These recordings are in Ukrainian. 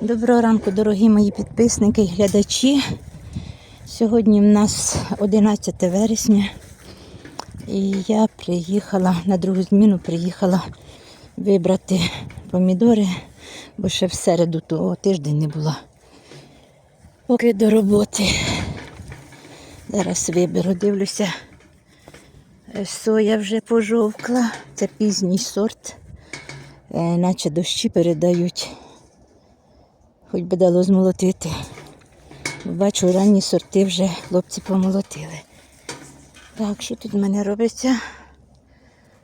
Доброго ранку, дорогі мої підписники і глядачі. Сьогодні в нас 11 вересня. І я приїхала на другу зміну, приїхала вибрати помідори, бо ще в середу того тиждень не була. Поки до роботи. Зараз виберу, дивлюся. е, Соя вже пожовкла. Це пізній сорт. Е, Наче дощі передають. Хоч би дало змолотити. Бачу, ранні сорти вже хлопці помолотили. Так, що тут в мене робиться?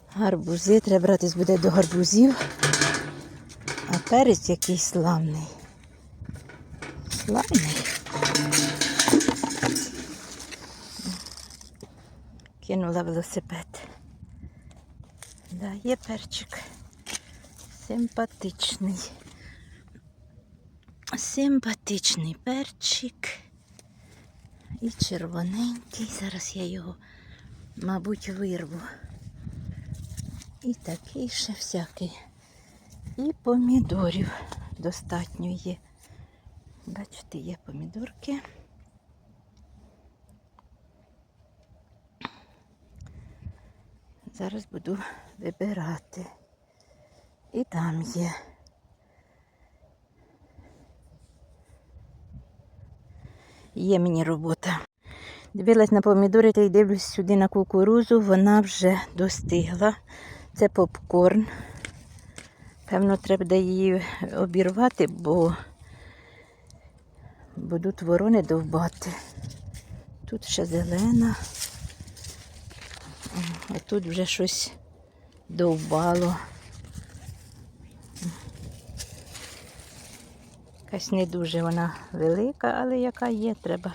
Гарбузи, треба братись буде до гарбузів. А перець якийсь славний. Славний. Кинула велосипед. Да, є перчик. Симпатичний. Симпатичний перчик. І червоненький. Зараз я його, мабуть, вирву. І такий ще всякий. І помідорів достатньо є. Бачите, є помідорки. Зараз буду вибирати. І там є. Є мені робота. Дивилась на помідори та й дивлюсь сюди на кукурузу, вона вже достигла. Це попкорн. Певно, треба її обірвати, бо будуть ворони довбати. Тут ще зелена, а тут вже щось довбало. Якась не дуже вона велика, але яка є, треба,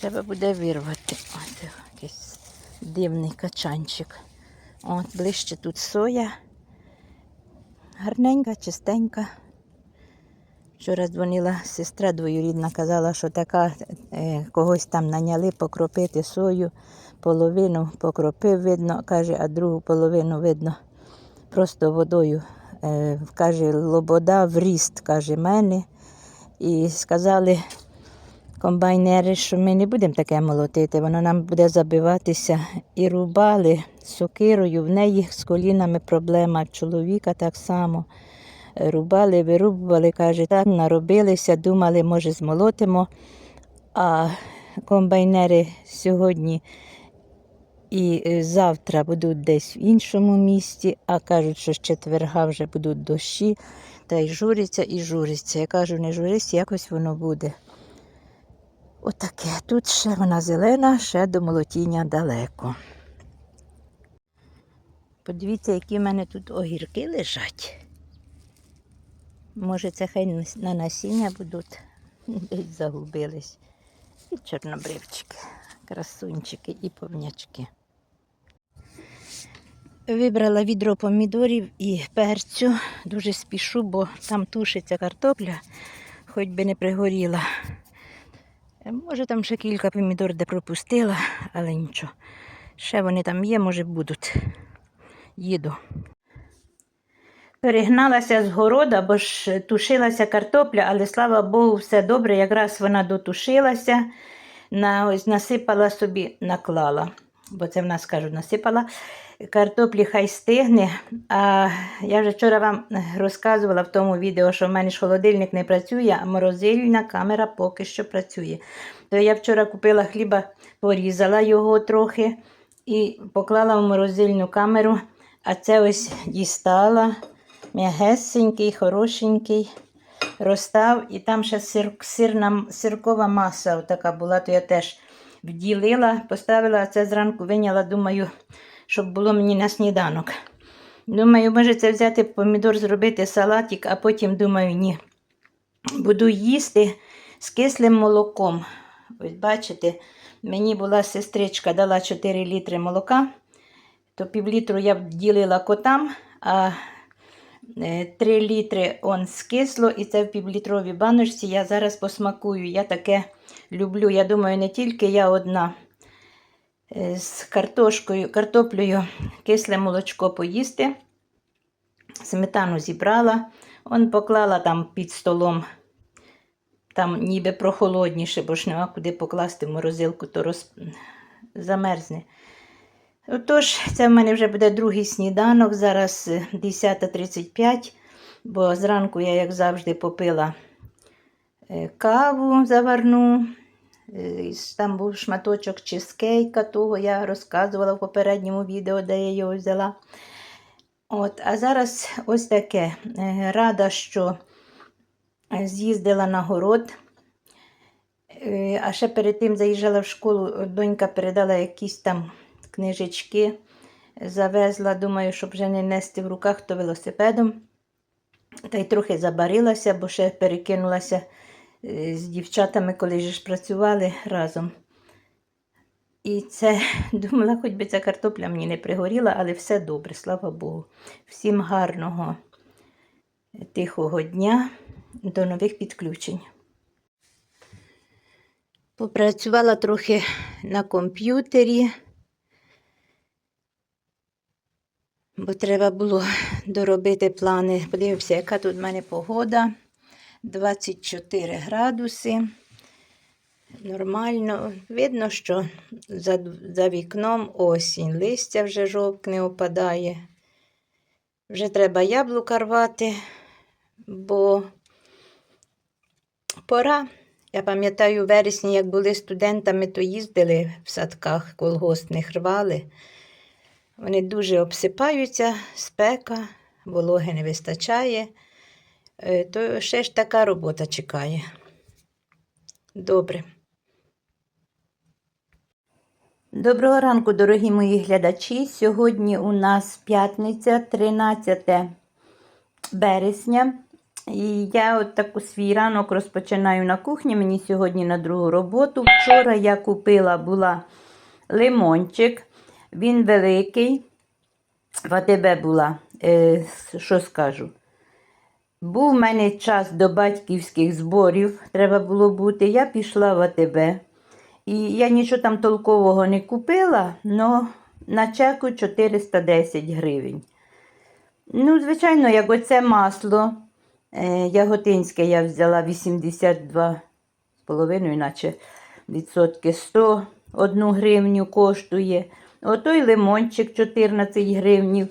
треба буде вирвати. Ось якийсь дивний качанчик. От ближче тут соя. Гарненька, чистенька. Вчора дзвонила сестра двоюрідна, казала, що така е, когось там наняли покропити сою, половину покропив видно, каже, а другу половину видно просто водою. Е, каже, лобода в ріст, каже, мене. І сказали комбайнери, що ми не будемо таке молотити, воно нам буде забиватися. І рубали сокирою, в неї з колінами проблема, чоловіка так само. Рубали, вирубували, каже, так наробилися, думали, може, змолотимо. А комбайнери сьогодні і завтра будуть десь в іншому місті, а кажуть, що з четверга вже будуть дощі, та й журяться і журяться. Я кажу, не журись, якось воно буде. Отаке. Тут ще вона зелена, ще до молотіння далеко. Подивіться, які в мене тут огірки лежать. Може, це хай на- на насіння будуть, десь загубились. І чорнобривчики, красунчики і повнячки. Вибрала відро помідорів і перцю. Дуже спішу, бо там тушиться картопля, хоч би не пригоріла. Е, Може, там ще кілька помідор де пропустила, але нічого. Ще вони там є, може будуть. Їду. Перегналася з города, бо ж тушилася картопля, але слава Богу, все добре. Якраз вона дотушилася, на, ось насипала собі, наклала. Бо це в нас кажуть, насипала. Картоплі хай стигне. А я вже вчора вам розказувала в тому відео, що в мене ж холодильник не працює, а морозильна камера поки що працює. То я вчора купила хліба, порізала його трохи і поклала в морозильну камеру. А це ось дістала м'ягесенький, хорошенький, розстав, і там ще сир, сирна, сиркова маса така була, то я теж вділила, поставила, це зранку виняла, думаю, щоб було мені на сніданок. Думаю, може це взяти помідор, зробити салатик, а потім думаю, ні. Буду їсти з кислим молоком. Ось бачите, мені була сестричка, дала 4 літри молока, то півлітру я вділила котам, а 3 літри он скисло, і це в півлітровій баночці. Я зараз посмакую. Я таке люблю. Я думаю, не тільки я одна. Е, З картошкою, картоплею кисле молочко поїсти. Сметану зібрала. Он поклала там під столом, там ніби прохолодніше, бо ж нема куди покласти в морозилку, то роз... замерзне. Отож, це в мене вже буде другий сніданок, зараз е, 10.35, бо зранку я, як завжди, попила е, каву заварну. Е, Там був шматочок чизкейка, того я розказувала в попередньому відео, де я його взяла. От, а зараз ось таке. Е, Рада, що е, з'їздила на город. Е, А ще перед тим заїжджала в школу, донька передала якісь там книжечки, завезла, думаю, щоб вже не нести в руках, то велосипедом. Та й трохи забарилася, бо ще перекинулася е, з дівчатами, коли ж працювали разом. І це думала, хоч би ця картопля мені не пригоріла, але все добре, слава Богу. Всім гарного, тихого дня, до нових підключень. Попрацювала трохи на комп'ютері, бо треба було доробити плани. Подивився, яка тут в мене погода. 24 градуси. Нормально. Видно, що за, за вікном осінь. Листя вже жовкне опадає. Вже треба яблука рвати, бо пора. Я пам'ятаю, у вересні, як були студентами, то їздили в садках колгоспних, рвали. Вони дуже обсипаються, спека, вологи не вистачає. Е, То ще ж така робота чекає. Добре. Доброго ранку, дорогі мої глядачі. Сьогодні у нас п'ятниця, 13 березня. І я от таку свій ранок розпочинаю на кухні. Мені сьогодні на другу роботу. Вчора я купила була лимончик. Він великий. В АТБ була, е, що скажу. Був в мене час до батьківських зборів, треба було бути. Я пішла в АТБ. І я нічого там толкового не купила, але на чеку 410 гривень. Ну, звичайно, як оце масло е, яготинське я взяла 82,5, наче відсотки 101 гривню коштує. Отой лимончик 14 гривнів.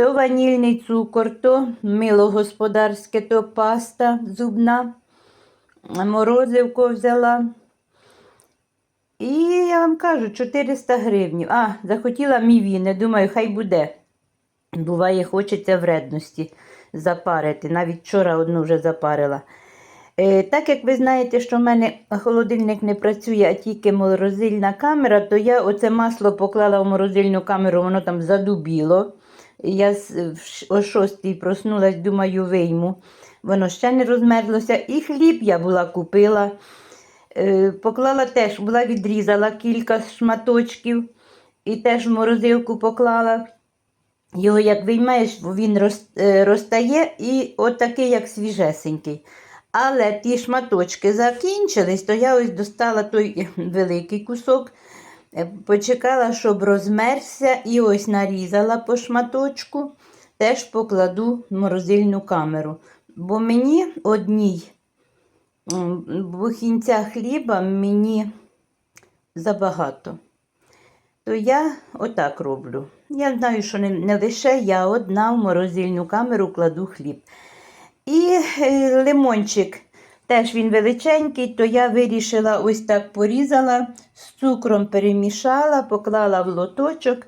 То ванільний цукор, то мило господарське, то паста зубна. Морозивко взяла. І я вам кажу, 400 гривень. А, захотіла мівіни. Думаю, хай буде. Буває, хочеться вредності запарити. Навіть вчора одну вже запарила. Е, так як ви знаєте, що в мене холодильник не працює, а тільки морозильна камера, то я оце масло поклала в морозильну камеру, воно там задубіло. Я о 6 проснулась, думаю, вийму. Воно ще не розмерзлося. І хліб я була купила. Е, Поклала теж, була відрізала кілька шматочків і теж в морозилку поклала. Його як виймаєш, він е, розтає і от такий, як свіжесенький. Але ті шматочки закінчились, то я ось достала той великий кусок, почекала, щоб розмерзся, і ось нарізала по шматочку, теж покладу в морозильну камеру. Бо мені одній м, бухінця хліба мені забагато. То я отак роблю. Я знаю, що не, не лише я одна в морозильну камеру кладу хліб. І е, лимончик теж він величенький, то я вирішила ось так порізала, з цукром перемішала, поклала в лоточок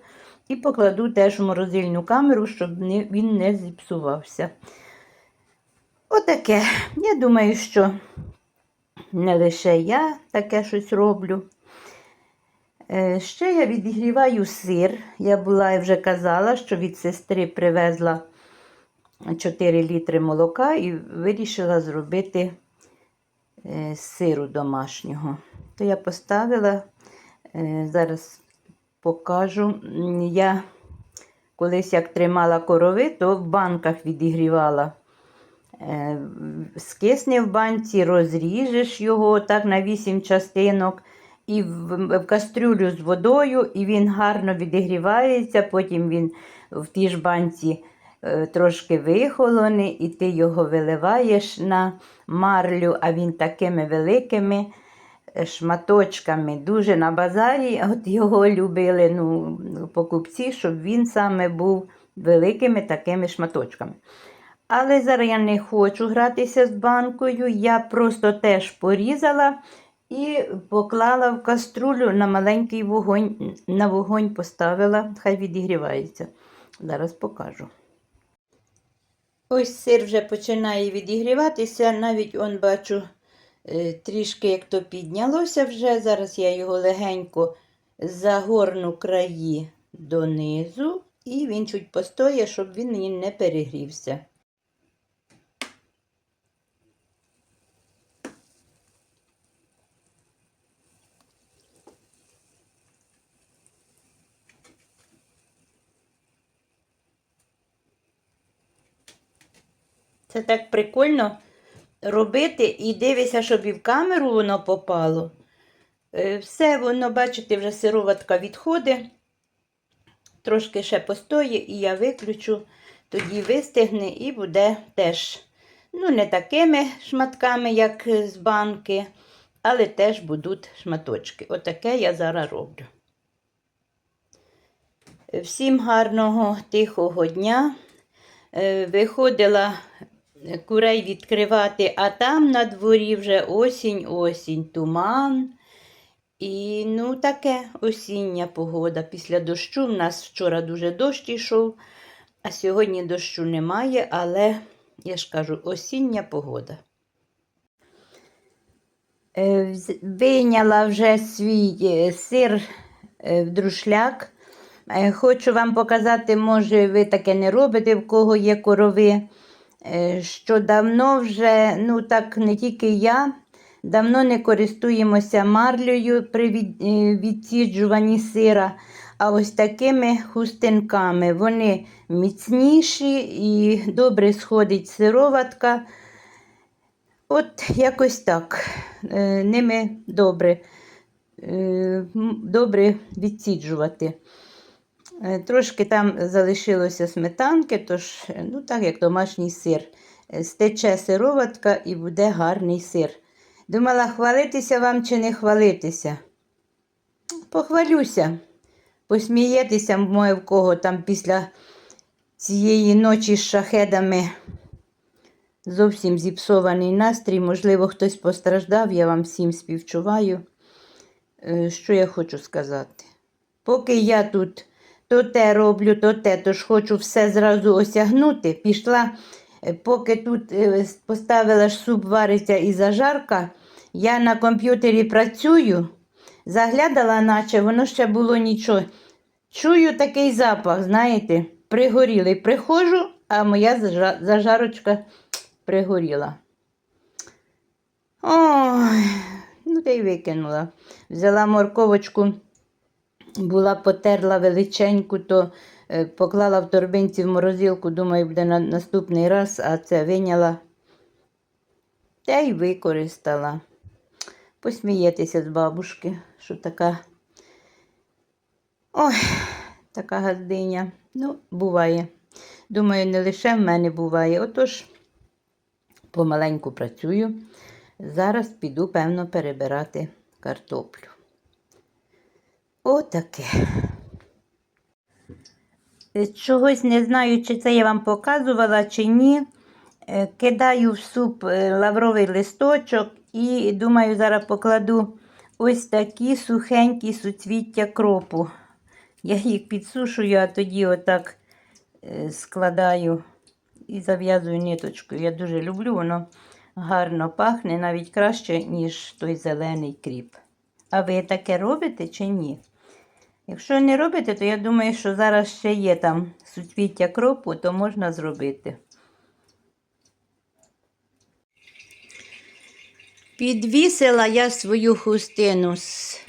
і покладу теж в морозильну камеру, щоб він не зіпсувався. Отаке. Я думаю, що не лише я таке щось роблю. Е, Ще я відігріваю сир. Я була і вже казала, що від сестри привезла 4 літри молока і вирішила зробити сиру домашнього. То я поставила, е, зараз покажу. Я колись як тримала корови, то в банках відігрівала. Е, Скисне в банці, розріжеш його так на 8 частинок і в, в кастрюлю з водою, і він гарно відігрівається. Потім він в тій ж банці е, трошки вихолоне, і ти його виливаєш на марлю, а він такими великими е, шматочками. Дуже на базарі от його любили ну, покупці, щоб він саме був великими такими шматочками. Але зараз я не хочу гратися з банкою. Я просто теж порізала і поклала в каструлю на маленький вогонь, на вогонь поставила, хай відігрівається. Зараз покажу. Ось сир вже починає відігріватися, навіть он бачу е, трішки як то піднялося вже. Зараз я його легенько загорну краї донизу, і він чуть постоє, щоб він не перегрівся. Це так прикольно робити і дивися, щоб і в камеру воно попало. Е, Все воно, бачите, вже сироватка відходить. Трошки ще постоє, і я виключу, тоді вистигне і буде теж, ну, не такими шматками, як з банки, але теж будуть шматочки. Отаке я зараз роблю. Всім гарного тихого дня. Е, Виходила курей відкривати, а там на дворі вже осінь, осінь, туман. І ну таке осіння погода. Після дощу в нас вчора дуже дощ йшов, а сьогодні дощу немає, але я ж кажу, осіння погода. Е, Вийняла вже свій е, сир е, в друшляк. Хочу вам показати, може, ви таке не робите, в кого є корови, що давно вже, ну так не тільки я, давно не користуємося марлею при е, відсіджуванні сира, а ось такими хустинками. Вони міцніші і добре сходить сироватка. От якось так. Е, Ними добре, е, добре відсіджувати. Е, Трошки там залишилося сметанки, тож, е, ну так як домашній сир. Е, Стече сироватка і буде гарний сир. Думала, хвалитися вам чи не хвалитися. Похвалюся. Посмієтеся, моє в кого там після цієї ночі з шахедами зовсім зіпсований настрій. Можливо, хтось постраждав, я вам всім співчуваю. Що я хочу сказати? Поки я тут то те роблю, то те, тож хочу все зразу осягнути. Пішла, е, поки тут е, поставила ж суп вариться і зажарка, я на комп'ютері працюю, заглядала, наче воно ще було нічого. Чую такий запах, знаєте, пригорілий. Приходжу, а моя зажарочка пригоріла. Ой, ну та й викинула. Взяла морковочку була потерла величеньку, то е, поклала в торбинці в морозилку, думаю, буде на наступний раз, а це виняла та й використала. Посмієтеся з бабушки, що така. Ой, така газдиня. Ну, буває. Думаю, не лише в мене буває. Отож, помаленьку працюю. Зараз піду, певно, перебирати картоплю. Отаке. Е, Чогось не знаю, чи це я вам показувала, чи ні. Е, Кидаю в суп е, лавровий листочок і думаю, зараз покладу ось такі сухенькі суцвіття кропу. Я їх підсушую, а тоді отак складаю і зав'язую ниточкою. Я дуже люблю, воно гарно пахне, навіть краще, ніж той зелений кріп. А ви таке робите чи ні? Якщо не робите, то я думаю, що зараз ще є там суцвіття кропу, то можна зробити. Підвісила я свою хустину з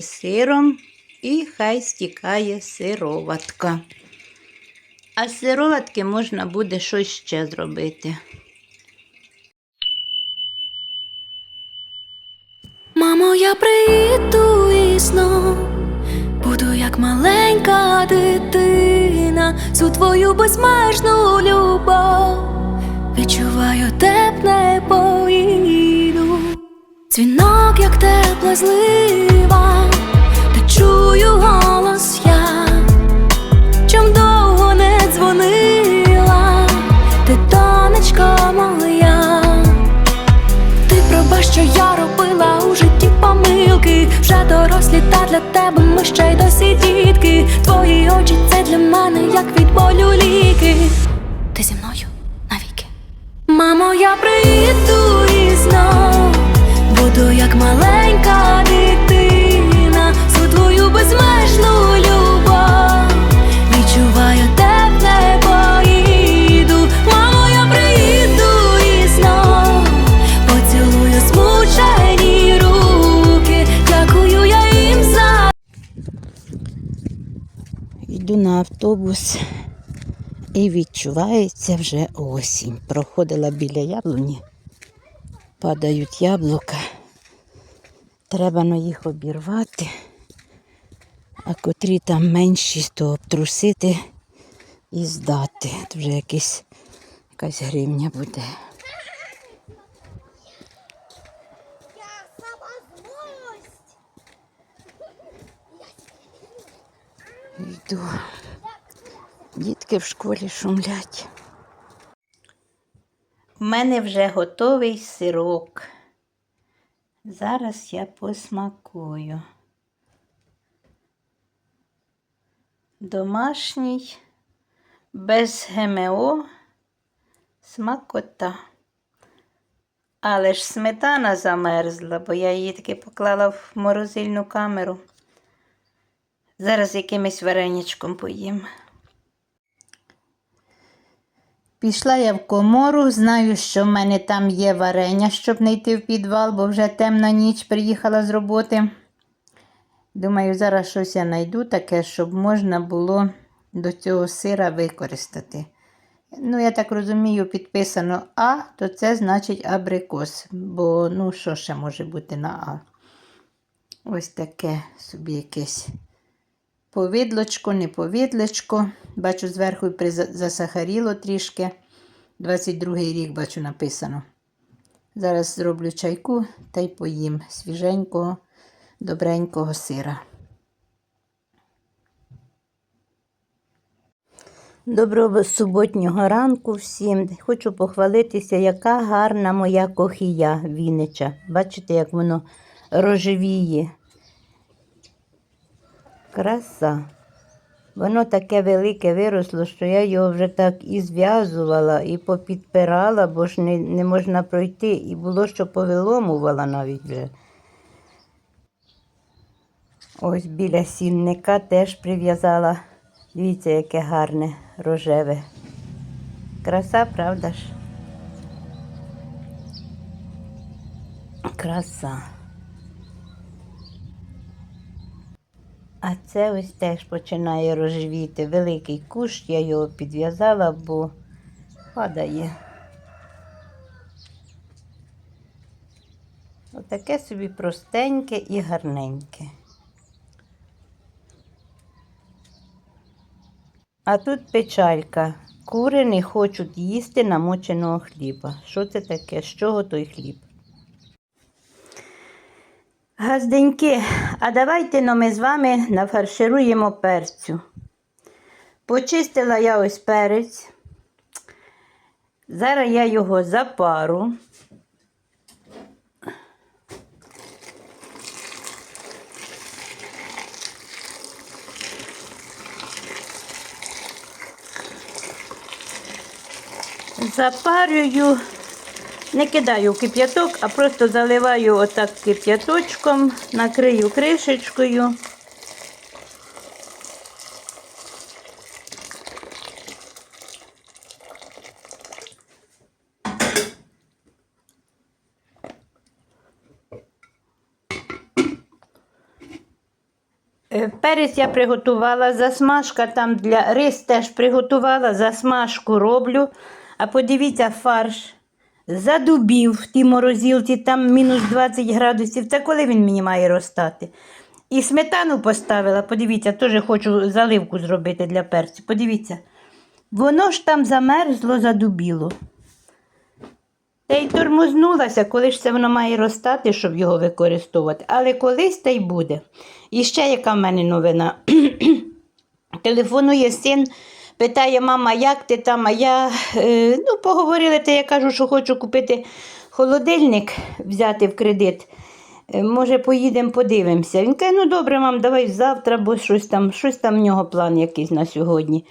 сиром і хай стікає сироватка. А з сироватки можна буде щось ще зробити. Мамо, я приїду і знов Буду як маленька дитина, всю твою безмежну любов. Відчуваю тепле поїду. Дзвінок, як тепла злива, та чую голос я, чом довго не дзвонила, ти донечко моя. Ти пробач, що я робила у житті помилки. Вже дорослі та для тебе ми ще й досі дітки. Твої очі це для мене, як від болю ліки. Ти зі мною навіки. Мамо, я приїду і знов буду як маленька Йду на автобус і відчувається вже осінь. Проходила біля яблуні, падають яблука. Треба на їх обірвати, а котрі там менші, то обтрусити і здати. Тут вже якась, якась гривня буде. Йду. Дітки в школі шумлять. У мене вже готовий сирок. Зараз я посмакую. Домашній, без ГМО, смакота. Але ж сметана замерзла, бо я її таки поклала в морозильну камеру. Зараз якимось вареничком поїм. Пішла я в комору, знаю, що в мене там є варення, щоб не йти в підвал, бо вже темна ніч приїхала з роботи. Думаю, зараз щось я знайду таке, щоб можна було до цього сира використати. Ну, я так розумію, підписано А, то це значить абрикос. Бо ну що ще може бути на А? Ось таке собі якесь повідлочко, не повідлочко. Бачу, зверху засахаріло трішки. 22-й рік, бачу, написано. Зараз зроблю чайку та й поїм свіженького, добренького сира. Доброго суботнього ранку всім. Хочу похвалитися, яка гарна моя кохія Віннича. Бачите, як воно рожевіє. Краса. Воно таке велике виросло, що я його вже так і зв'язувала, і попідпирала, бо ж не, не можна пройти. І було, що повиломувала навіть вже. Ось біля сінника теж прив'язала. Дивіться, яке гарне рожеве. Краса, правда ж? Краса. А це ось теж починає рожевіти. Великий кущ, я його підв'язала, бо падає. Отаке собі простеньке і гарненьке. А тут печалька. Кури не хочуть їсти намоченого хліба. Що це таке? З чого той хліб? Газденьки, а давайте но ми з вами нафаршируємо перцю. Почистила я ось перець. Зараз я його запару. Запарюю, не кидаю кип'яток, а просто заливаю отак кип'яточком, накрию кришечкою. Е, Перець я приготувала, засмажка там для рис теж приготувала, засмажку роблю. А подивіться, фарш задубів в тій морозилці, там мінус 20 градусів. Та коли він мені має розтати? І сметану поставила, подивіться, теж хочу заливку зробити для перцю. Подивіться. Воно ж там замерзло, задубіло. Та й тормознулася, коли ж це воно має розтати, щоб його використовувати. Але колись та й буде. І ще яка в мене новина. Телефонує син, питає, мама, як ти там? А я е, ну, поговорили, та я кажу, що хочу купити холодильник, взяти в кредит. Е, Може, поїдемо, подивимося. Він каже, ну добре, мам, давай завтра, бо щось там, щось там в нього план якийсь на сьогодні.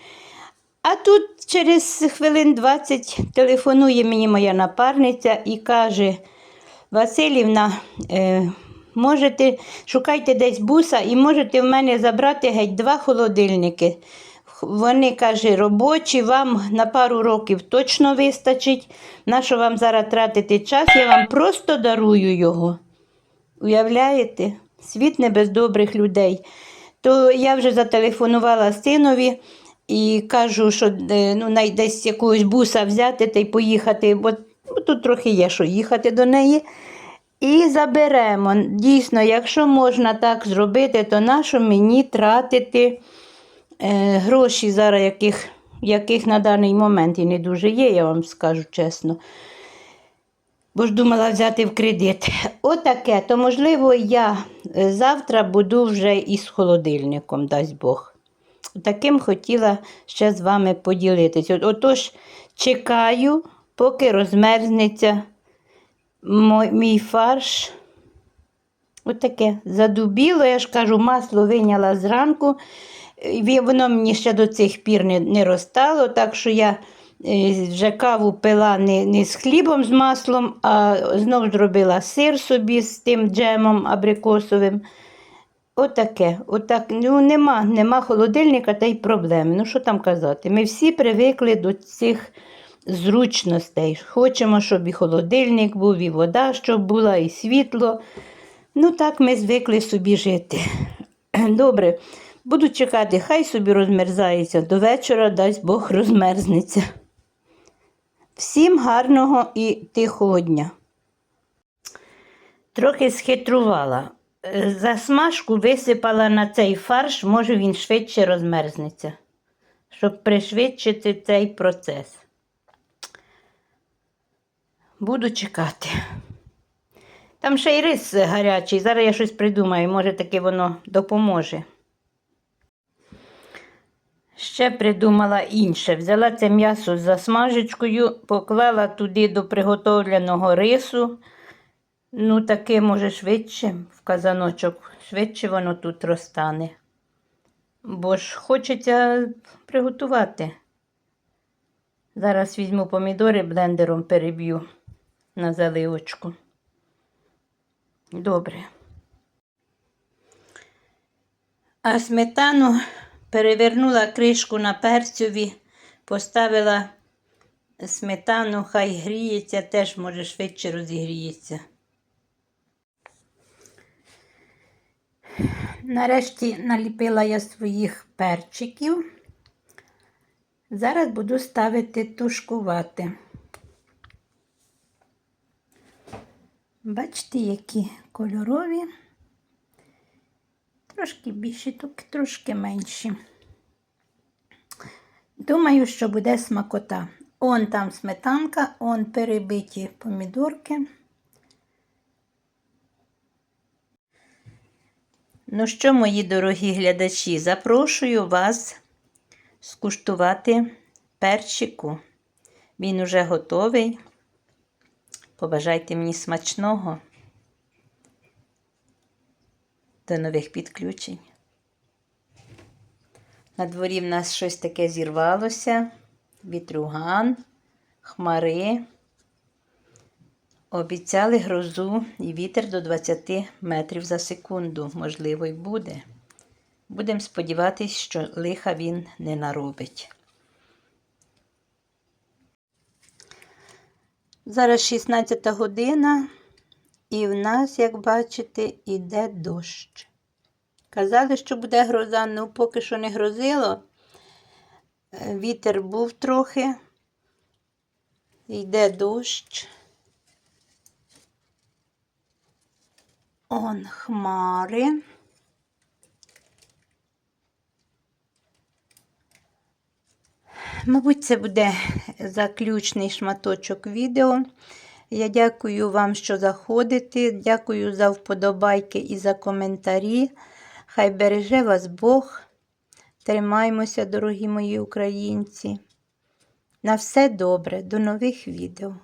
А тут через хвилин 20 телефонує мені моя напарниця і каже: Василівна, е, можете, шукайте десь буса і можете в мене забрати геть два холодильники. Вони, каже, робочі, вам на пару років точно вистачить. На що вам зараз тратити час, я вам просто дарую його. Уявляєте? Світ не без добрих людей. То я вже зателефонувала синові і кажу, що е, ну, десь якогось буса взяти та й поїхати, бо ну, тут трохи є, що їхати до неї. І заберемо. Дійсно, якщо можна так зробити, то нащо мені тратити гроші зараз, яких, яких на даний момент і не дуже є, я вам скажу чесно бо ж думала взяти в кредит. Отаке, то можливо я е, завтра буду вже із холодильником, дасть Бог. Таким хотіла ще з вами поділитися. От- Отож, чекаю, поки розмерзнеться мій фарш. Отаке задубіло, я ж кажу, масло виняла зранку. Воно мені ще до цих пір не, не розтало, так що я е, вже каву пила не, не з хлібом з маслом, а знов зробила сир собі з тим джемом абрикосовим. Отаке. Отак. Ну, нема, нема холодильника та й проблеми. Ну, що там казати? Ми всі привикли до цих зручностей. Хочемо, щоб і холодильник був, і вода, щоб була, і світло. Ну, так ми звикли собі жити. Добре, буду чекати, хай собі розмерзається до вечора, дасть Бог розмерзнеться. Всім гарного і тихого дня. Трохи схитрувала. Е, Засмажку висипала на цей фарш, може він швидше розмерзнеться, щоб пришвидшити цей процес. Буду чекати. Там ще й рис гарячий. Зараз я щось придумаю, може таки воно допоможе. Ще придумала інше. Взяла це м'ясо з засмажечкою, поклала туди до приготовленого рису. Ну, таке, може, швидше в казаночок, швидше воно тут розтане. Бо ж хочеться приготувати. Зараз візьму помідори блендером переб'ю на заливочку. Добре. А сметану перевернула кришку на перцеві, поставила сметану, хай гріється, теж може швидше розігріється. Нарешті наліпила я своїх перчиків. Зараз буду ставити тушкувати. Бачите, які кольорові. Трошки більші, тут трошки менші. Думаю, що буде смакота. Он там сметанка, он перебиті помідорки. Ну що, мої дорогі глядачі, запрошую вас скуштувати перчику. Він уже готовий. Побажайте мені смачного. До нових підключень. На дворі в нас щось таке зірвалося. Вітруган, хмари. Обіцяли грозу і вітер до 20 метрів за секунду. Можливо, й буде. Будемо сподіватися, що лиха він не наробить. Зараз 16 година, і в нас, як бачите, іде дощ. Казали, що буде гроза, але поки що не грозило. Е, вітер був трохи, йде дощ. Он хмари. Мабуть, це буде заключний шматочок відео. Я дякую вам, що заходите. Дякую за вподобайки і за коментарі. Хай береже вас Бог. Тримаймося, дорогі мої українці. На все добре, до нових відео.